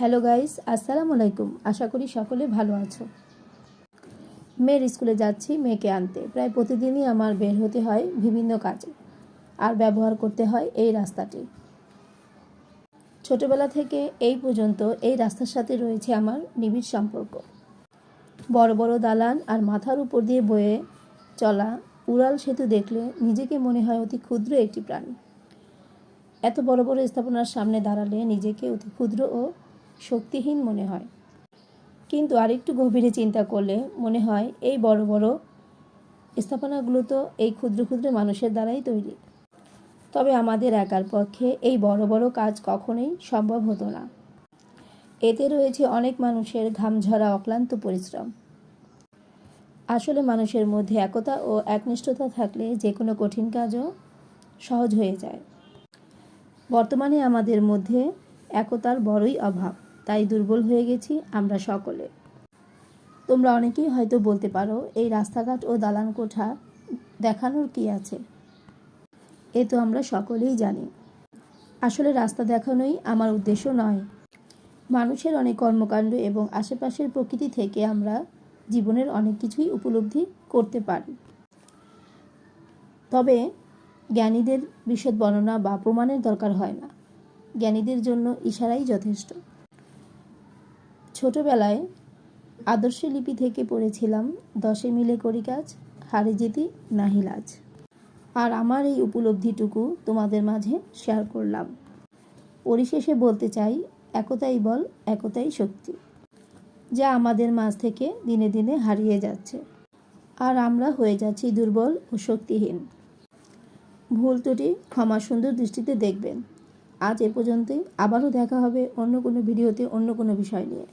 Hello guys, আসসালামু আলাইকুম। আশা করি সকলে ভালো আছো। মেয়ের স্কুলে যাচ্ছি মেয়েকে আনতে। প্রায় প্রতিদিনই আমার বের হতে হয় বিভিন্ন কাজে। আর ব্যবহার করতে হয় এই রাস্তাটি। ছোটবেলা থেকে এই পর্যন্ত এই রাস্তার সাথে রয়েছে আমার নিবিড় সম্পর্ক। বড় বড় দালান আর মাথার উপর দিয়ে বয়ে চলা উড়াল সেতু দেখলে নিজেকে মনে হয় অতি ক্ষুদ্র একটি প্রাণী। এত বড় বড় স্থাপনার সামনে দাঁড়ালে নিজেকে অতি ক্ষুদ্র ও শক্তিহীন মনে হয়। কিন্তু আরেকটু গভীরে চিন্তা করলে মনে হয় এই বড় বড় স্থাপনাগুলো তো এই ক্ষুদ্র ক্ষুদ্র মানুষের দ্বারাই তৈরি। তবে আমাদের একার পক্ষে এই বড় বড় কাজ কখনোই সম্ভব হতো না। এতে রয়েছে অনেক মানুষের ঘামঝরা অক্লান্ত পরিশ্রম। আসলে মানুষের মধ্যে একতা ও একনিষ্ঠতা থাকলে যে কোনো কঠিন কাজও সহজ হয়ে যায়। বর্তমানে আমাদের মধ্যে একতার বড়ই অভাব। তাই দুর্বল হয়ে গেছি আমরা সকলে। তোমরা অনেকেই হয়তো বলতে পারো, এই রাস্তাঘাট ও দালান কোঠা দেখানোর কি আছে? এ তো আমরা সকলেই জানি। আসলে রাস্তা দেখানোই আমার উদ্দেশ্য নয়। মানুষের অনেক কর্মকাণ্ড এবং আশেপাশের প্রকৃতি থেকে আমরা জীবনের অনেক কিছুই উপলব্ধি করতে পারি। তবে জ্ঞানীদের বিশদ বর্ণনা বা প্রমাণের দরকার হয় না। জ্ঞানীদের জন্য ইশারাই যথেষ্ট। ছোটবেলায় আদর্শ লিপি থেকে পড়েছিলাম দশে মিলে করি কাজ হারে যেতি নাহি লাজ। আর আমার এই উপলব্ধিটুকু তোমাদের মাঝে শেয়ার করলাম। পরিশেষে বলতে চাই, একতাই বল, একতাই শক্তি, যা আমাদের মাঝ থেকে দিনে দিনে হারিয়ে যাচ্ছে। আর আমরা হয়ে যাচ্ছি দুর্বল ও শক্তিহীন। ভুল ত্রুটি ক্ষমা সুন্দর দৃষ্টিতে দেখবেন। আজ এ পর্যন্তই। আবারও দেখা হবে অন্য কোনো ভিডিওতে অন্য কোনো বিষয় নিয়ে।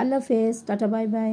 আল্লাহ হাফেজ টাটা বাই বাই।